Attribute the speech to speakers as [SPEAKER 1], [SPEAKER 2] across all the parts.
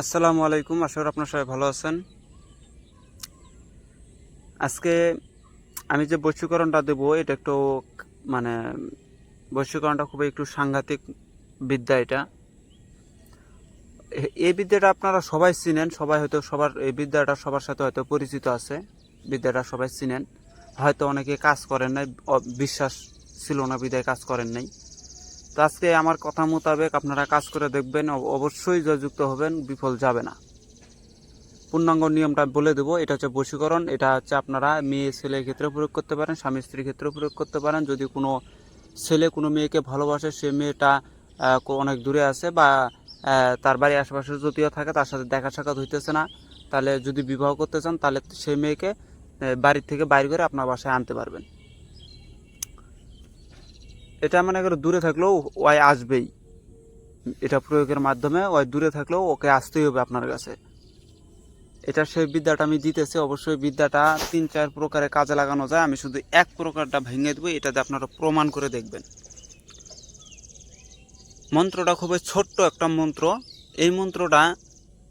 [SPEAKER 1] আসসালামু আলাইকুম, আশা করি আপনার সবাই ভালো আছেন। আজকে আমি যে বৈশ্যকরণটা দেবো, এটা একটু মানে বৈশ্যকরণটা খুবই একটু সাংঘাতিক বিদ্যা এটা। এই বিদ্যাটা আপনারা সবাই চিনেন, সবাই হয়তো সবার, এই বিদ্যাটা সবার সাথে হয়তো পরিচিত আছে, বিদ্যাটা সবাই চিনেন। হয়তো অনেকে কাজ করেন নাই বিশ্বাস ছিল না বিদায় কাজ করেন নাই। তো আজকে আমার কথা মোতাবেক আপনারা কাজ করে দেখবেন অবশ্যই জয়যুক্ত হবেন, বিফল যাবে না। পূর্ণাঙ্গ নিয়মটা বলে দেবো, এটা হচ্ছে বশীকরণ, এটা হচ্ছে আপনারা মেয়ে ছেলের ক্ষেত্রে প্রয়োগ করতে পারেন, স্বামী স্ত্রীর ক্ষেত্রে প্রয়োগ করতে পারেন। যদি কোনো ছেলে কোনো মেয়েকে ভালোবাসে, সে মেয়েটা অনেক দূরে আছে বা তার বাড়ির আশেপাশে যদিও থাকে, তার সাথে দেখা সাক্ষাৎ হইতেছে না, তাহলে যদি বিবাহ করতে চান, তাহলে সেই মেয়েকে বাড়ির থেকে বাইর করে আপনার বাসায় আনতে পারবেন। এটা মনে করো দূরে থাকলেও ওয়াই আসবেই। এটা প্রয়োগের মাধ্যমে ওই দূরে থাকলেও ওকে আসতেই হবে আপনার কাছে। এটা সেই বিদ্যাটা আমি দিতেছি। অবশ্যই বিদ্যাটা তিন, চার প্রকারে কাজে লাগানো যায়। আমি শুধু এক প্রকারটা ভেঙে দেবো, এটাতে আপনারা প্রমাণ করে দেখবেন। মন্ত্রটা খুবই ছোট্ট একটা মন্ত্র। এই মন্ত্রটা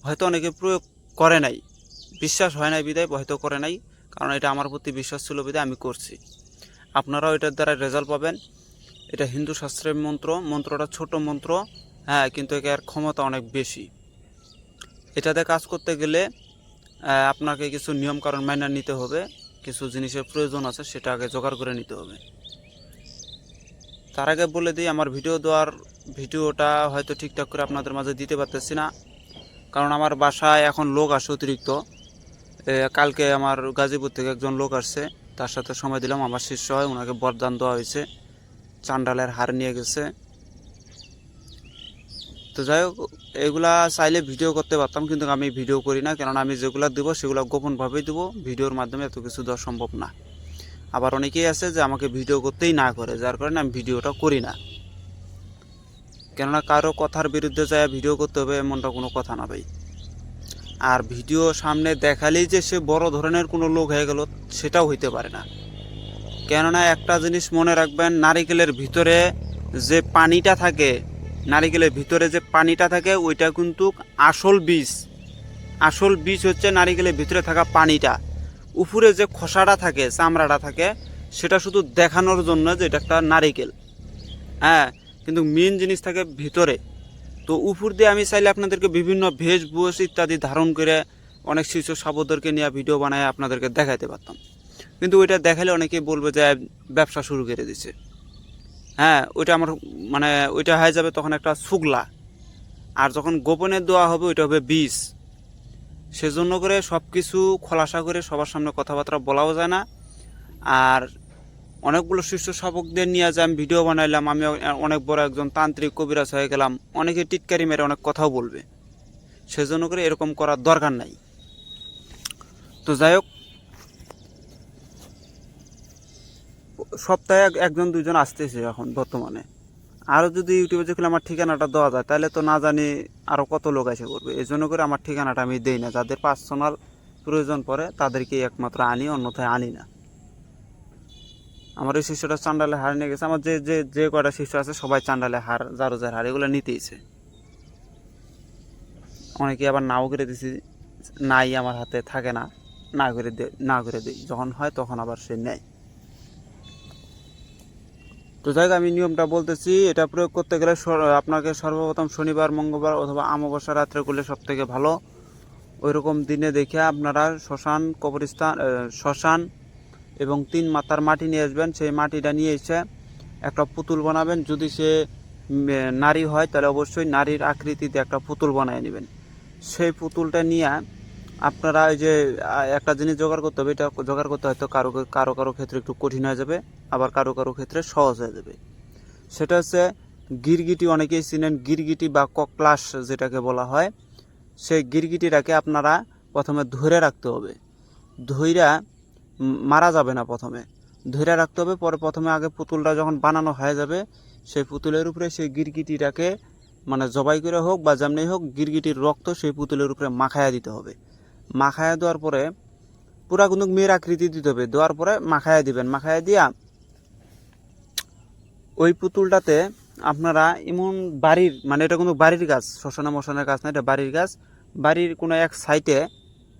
[SPEAKER 1] হয়তো অনেকে প্রয়োগ করে নাই। বিশ্বাস হয় নাই বিদায় হয়তো করে নাই। কারণ এটা আমার প্রতি বিশ্বাস ছিল বিদায় আমি করছি। আপনারাও এটার দ্বারা রেজাল্ট পাবেন। এটা হিন্দু শাস্ত্রের মন্ত্র, মন্ত্রটা ছোট মন্ত্র হ্যাঁ কিন্তু এর ক্ষমতা অনেক বেশি। এটাতে কাজ করতে গেলে আপনাকে কিছু নিয়মকানুন মেনে নিতে হবে, কিছু জিনিসের প্রয়োজন আছে, সেটা আগে জোগাড় করে নিতে হবে। তার আগে বলে দিই, আমার ভিডিও দেওয়ার ভিডিওটা হয়তো ঠিকঠাক করে আপনাদের মাঝে দিতে পারতেছি না, কারণ আমার বাসায় এখন লোক আসে অতিরিক্ত। কালকে আমার গাজীপুর থেকে একজন লোক আসছে, তার সাথে সময় দিলাম, আমার শিষ্য হয় ওনাকে বরদান দেওয়া হয়েছে। চান্ডালের হার নিয়ে গেছে। তো যাই হোক, এগুলা চাইলে ভিডিও করতে পারতাম, কিন্তু আমি ভিডিও করি না। কেননা আমি যেগুলো দেবো, সেগুলো গোপনভাবেই দেবো। ভিডিওর মাধ্যমে এত কিছু দেওয়া সম্ভব না। আবার অনেকেই আছে যে আমাকে ভিডিও করতেই না করে, যার কারণে আমি ভিডিওটা করি না। কেননা কারও কথার বিরুদ্ধে যায়, ভিডিও করতে হবে, এমনটা কোনো কথা না ভাই। আর ভিডিও সামনে দেখালেই যে সে বড় ধরনের কোনো লোক হয়ে গেল, সেটাও হইতে পারে না। কেননা একটা জিনিস মনে রাখবেন, নারিকেলের ভিতরে যে পানিটা থাকে, নারিকেলের ভিতরে যে পানিটা থাকে, ওইটা কিন্তু আসল বীজ। আসল বীজ হচ্ছে নারিকেলের ভিতরে থাকা পানিটা। উপরে যে খোসাটা থাকে, চামড়াটা থাকে, সেটা শুধু দেখানোর জন্য যে এটা একটা নারিকেল। হ্যাঁ কিন্তু মেন জিনিস থাকে ভিতরে। তো উপর দিয়ে আমি চাইলে আপনাদেরকে বিভিন্ন ভেষভূষ ইত্যাদি ধারণ করে অনেক শিশু সাবদরকে নিয়ে ভিডিও বানায় আপনাদেরকে দেখাইতে পারতাম। কিন্তু ওইটা দেখালে অনেকে বলবে যে ব্যবসা শুরু করে দিছে। হ্যাঁ ওইটা আমার মানে ওইটা হয়ে যাবে তখন একটা শুকলা আর যখন গোপনে দেওয়া হবে, ওইটা হবে বিষ সেজন্য করে সব কিছু খোলাসা করে সবার সামনে কথাবার্তা বলাও যায় না। আর অনেকগুলো শিষ্য শাবকদের নিয়ে যে আমি ভিডিও বানাইলাম, আমি অনেক বড় একজন তান্ত্রিক কবিরাজ হয়ে গেলাম, অনেকে টিটকারি মেরে অনেক কথাও বলবে। সেজন্য করে এরকম করার দরকার নাই। তো যাই হোক সপ্তাহে এক- একজন, দুইজন আসতেছে এখন বর্তমানে। আরও যদি ইউটিউবে যেগুলো আমার ঠিকানাটা দেওয়া যায়, তাহলে তো না জানি আরও কত লোক এসে করবে এই জন্য করে আমার ঠিকানাটা আমি দেই না। যাদের পার্সোনাল প্রয়োজন পড়ে, তাদেরকেই একমাত্র আনি, অন্যথায় আনি না। আমার এই শিষ্যটা চান্ডালে হার নিয়ে গেছে। আমার যে যে যে কয়টা শিষ্য আছে, সবাই চান্ডালে হার, জারোজার হার, এগুলো নিতেইছে। অনেকে আবার নাও করে দিছি, নাই আমার হাতে থাকে না না করে না করে দিই। যখন হয় তখন আবার সে নেয়। তো যাই আমি নিয়মটা বলতেছি, এটা প্রয়োগ করতে গেলে আপনাকে সর্বপ্রথম শনিবার, মঙ্গলবার অথবা অমাবস্যা রাত্রে করলে সব থেকে ভালো। ওই রকম দিনে দেখে আপনারা শ্মশান, কবরস্থান শ্মশান এবং তিন মাথার মাটি নিয়ে আসবেন। সেই মাটিটা নিয়ে এসে একটা পুতুল বানাবেন। যদি সে নারী হয়, তাহলে অবশ্যই নারীর আকৃতিতে একটা পুতুল বানিয়ে নেবেন। সেই পুতুলটা নিয়ে আপনারা ওই যে একটা জিনিস জোগাড় করতে হবে, এটা জোগাড় করতে হয়তো কারও কারও কারও ক্ষেত্রে একটু কঠিন হয়ে যাবে। আবার কারও কারও ক্ষেত্রে সহজ হয়ে যাবে। সেটা হচ্ছে গিরগিটি অনেকেই চিনেন গিরগিটি বা ককলাস যেটাকে বলা হয়। সেই গিরগিটিটাকে আপনারা প্রথমে ধরে রাখতে হবে। উম, মারা যাবে না প্রথমে। ধরে রাখতে হবে পরে প্রথমে আগে পুতুলটা যখন বানানো হয়ে যাবে সেই পুতুলের উপরে সেই গিরগিটিটাকে মানে জবাই করে হোক বা যেমনি হোক গিরগিটির রক্ত সেই পুতুলের উপরে মাখায়া দিতে হবে। মাখায়া দেওয়ার পরে পুরা কিন্তু মেয়ের আকৃতি দিতে হবে। দেওয়ার পরে মাখায়া দিবেন। মাখায়া দিয়া ওই পুতুলটাতে আপনারা এমন বাড়ির মানে এটা কিন্তু বাড়ির গাছ, শ্মশানে মশানের গাছ না, এটা বাড়ির গাছ। বাড়ির কোনো এক সাইটে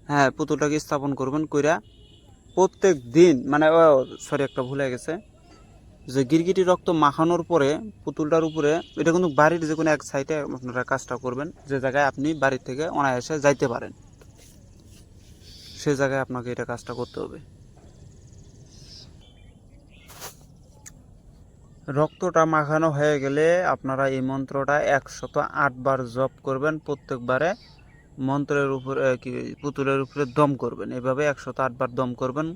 [SPEAKER 1] হ্যাঁ পুতুলটাকে স্থাপন করবেন কইরা প্রত্যেক দিন মানে সরি, একটা ভুলে গেছে। যে গিরগিটি রক্ত মাখানোর পরে পুতুলটার উপরে, এটা কিন্তু বাড়ির যে কোনো এক সাইডে আপনারা কাজটা করবেন। যে জায়গায় আপনি বাড়ির থেকে অনায়াসে যাইতে পারেন। সে জায়গায় আপনাকে এটা কাজটা করতে হবে। রক্তটা মাখানো হয়ে গেলে আপনারা এই মন্ত্রটা একশত আটবার জপ করবেন, প্রত্যেকবারে মন্ত্রের উপরে পুতুলের উপরে দম করবেন। এভাবে একশত আটবার দম করবেন।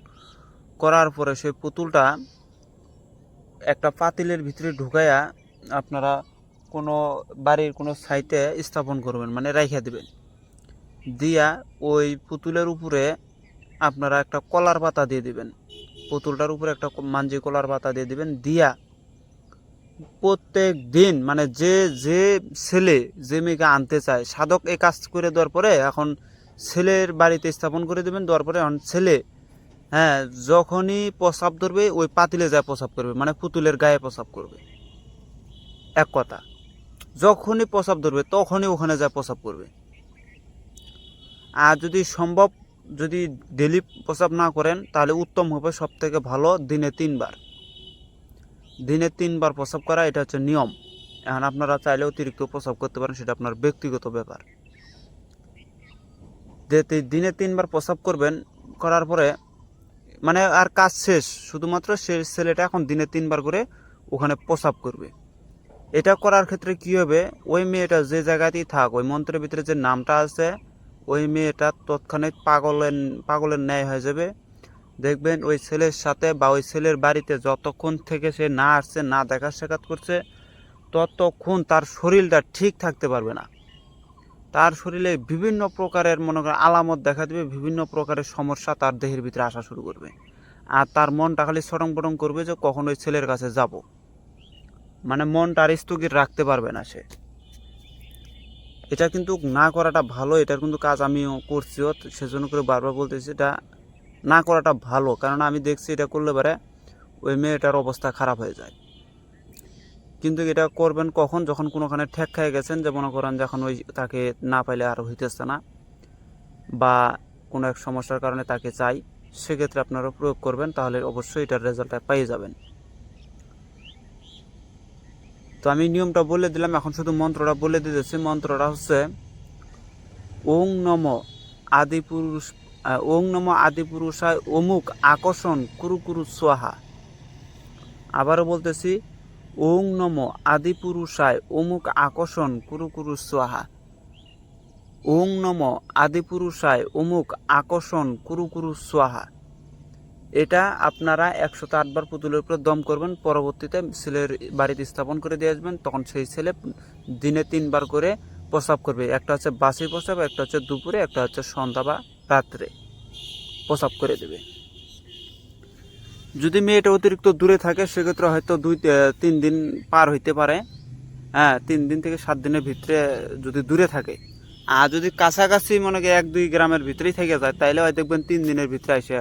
[SPEAKER 1] করার পরে সেই পুতুলটা একটা পাতিলের ভিতরে ঢুকাইয়া আপনারা কোনো বাড়ির কোনো সাইটে স্থাপন করবেন মানে রাইখা দিবেন। দিয়া ওই পুতুলের উপরে আপনারা একটা কলার পাতা দিয়ে দিবেন। পুতুলটার উপরে একটা মাঞ্জি কলার পাতা দিয়ে দিবেন। দিয়া প্রত্যেক দিন মানে যে যে ছেলে, যে মেয়েকে আনতে চায়, সাধক এই কাজ করে দেওয়ার পরে এখন ছেলের বাড়িতে স্থাপন করে দেবেন, দেওয়ার পরে এখন ছেলে হ্যাঁ যখনই প্রসাব ধরবে, ওই পাতিলে যায় প্রসাব করবে মানে পুতুলের গায়ে প্রসাব করবে। এক কথা, যখনই প্রসাব ধরবে, তখনই ওখানে যায় প্রসাব করবে। আর যদি সম্ভব, যদি ডেলি প্রসাব না করেন, তাহলে উত্তম হবে সব থেকে ভালো দিনে তিনবার। দিনে তিনবার প্রসাব করা, এটা হচ্ছে নিয়ম। এখন আপনারা চাইলে অতিরিক্ত প্রসাব করতে পারেন, সেটা আপনার ব্যক্তিগত ব্যাপার। যে দিনে তিনবার প্রসাব করবেন, করার পরে মানে আর কাজ শেষ, শুধুমাত্র সে ছেলেটা এখন দিনে তিনবার করে ওখানে প্রসাব করবে। এটা করার ক্ষেত্রে কি হবে, ওই মেয়েটা যে জায়গাতেই থাক, ওই মন্ত্রের ভিতরে যে নামটা আছে, ওই মেয়েটা তৎক্ষণাৎ পাগলের পাগলের ন্যায় হয়ে যাবে। দেখবেন ওই ছেলের সাথে বা ওই ছেলের বাড়িতে যতক্ষণ থেকে সে না আসছে, না দেখা সাক্ষাৎ করছে, ততক্ষণ তার শরীরটা ঠিক থাকতে পারবে না। তার শরীরে বিভিন্ন প্রকারের, মনে করেন, আলামত দেখা দেবে, বিভিন্ন প্রকারের সমস্যা তার দেহের ভিতরে আসা শুরু করবে। আর তার মনটা খালি সরং বরং করবে যে কখন ওই ছেলের কাছে যাব। মানে মনটা আর স্থগিত রাখতে পারবে না সে। এটা কিন্তু না করাটা ভালো, এটার কিন্তু কাজ আমিও করছিও সেজন্য করে বারবার বলতেছি, এটা না করাটা ভালো কারণ আমি দেখছি এটা করলে পারে ওই মেয়েটার অবস্থা খারাপ হয়ে যায়। কিন্তু এটা করবেন কখন? যখন কোনোখানে ঠেক খেয়ে গেছেন যে মনে করেন যখন ওই তাকে না পাইলে আর হইতেছে না বা কোনো এক সমস্যার কারণে তাকে চাই সেক্ষেত্রে আপনারা প্রয়োগ করবেন তাহলে অবশ্যই এটার রেজাল্টটা পেয়ে যাবেন। তো আমি নিয়মটা বলে দিলাম এখন শুধু মন্ত্রটা বলে দিতেছি। মন্ত্রটা হচ্ছে ওং নম আদিপুরুষ আহ, ওং নম আদিপুরুষায় অমুক আকর্ষণ, কুরু কুরু সোহা। আবারও বলতেছি, ওং নম আদিপুরুষায় অমুক আকর্ষণ, কুরু কুরু সোহা। ওং নম আদিপুরুষায় অমুক আকর্ষণ, কুরু কুরু সোহা। এটা আপনারা একশো আটবার পুতুলের উপরে দম করবেন, পরবর্তীতে ছেলের বাড়িতে স্থাপন করে দিয়ে আসবেন, তখন সেই ছেলে দিনে তিনবার করে প্রসাব করবে। একটা হচ্ছে বাসি প্রসাব একটা হচ্ছে দুপুরে, একটা হচ্ছে সন্ধ্যা বা রাত্রে প্রসাব করে দেবে। যদি মেয়েটা অতিরিক্ত দূরে থাকে, সেক্ষেত্রে হয়তো দুই তিন দিন পার হইতে পারে। হ্যাঁ তিন দিন থেকে সাত দিনের ভিতরে যদি দূরে থাকে। আর যদি কাছাকাছি মনে করি এক, দুই গ্রামের ভিতরেই থেকে যায়, তাইলে হয় দেখবেন তিন দিনের ভিতরে এসে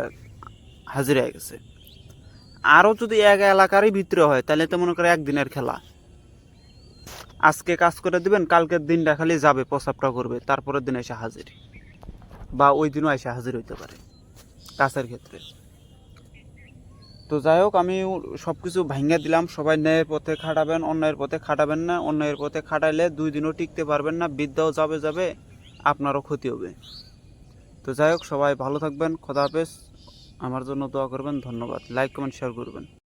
[SPEAKER 1] হাজির হয়ে গেছে। আরও যদি এক এলাকারই ভিতরে হয় তাহলে তো মনে করে একদিনের খেলা। আজকে কাজ করে দিবেন, কালকের দিনটা খালি যাবে, প্রসাবটা করবে, তারপরের দিন এসে হাজির। বা ওই দিনও এসে হাজির হইতে পারে, কাছের ক্ষেত্রে। তো যাই হোক, আমি সব কিছু ভাঙ্গা দিলাম। সবাই ন্যায়ের পথে খাটাবেন, অন্যায়ের পথে খাটাবেন না। অন্যায়ের পথে খাটাইলে দুই দিনও টিকতে পারবেন না, বিদ্যাও যাবে যাবে, আপনারও ক্ষতি হবে। তো যাই হোক, সবাই ভালো থাকবেন, খোদা হাফেজ। আমার জন্য দোয়া করবেন, ধন্যবাদ। লাইক, কমেন্ট, শেয়ার করবেন।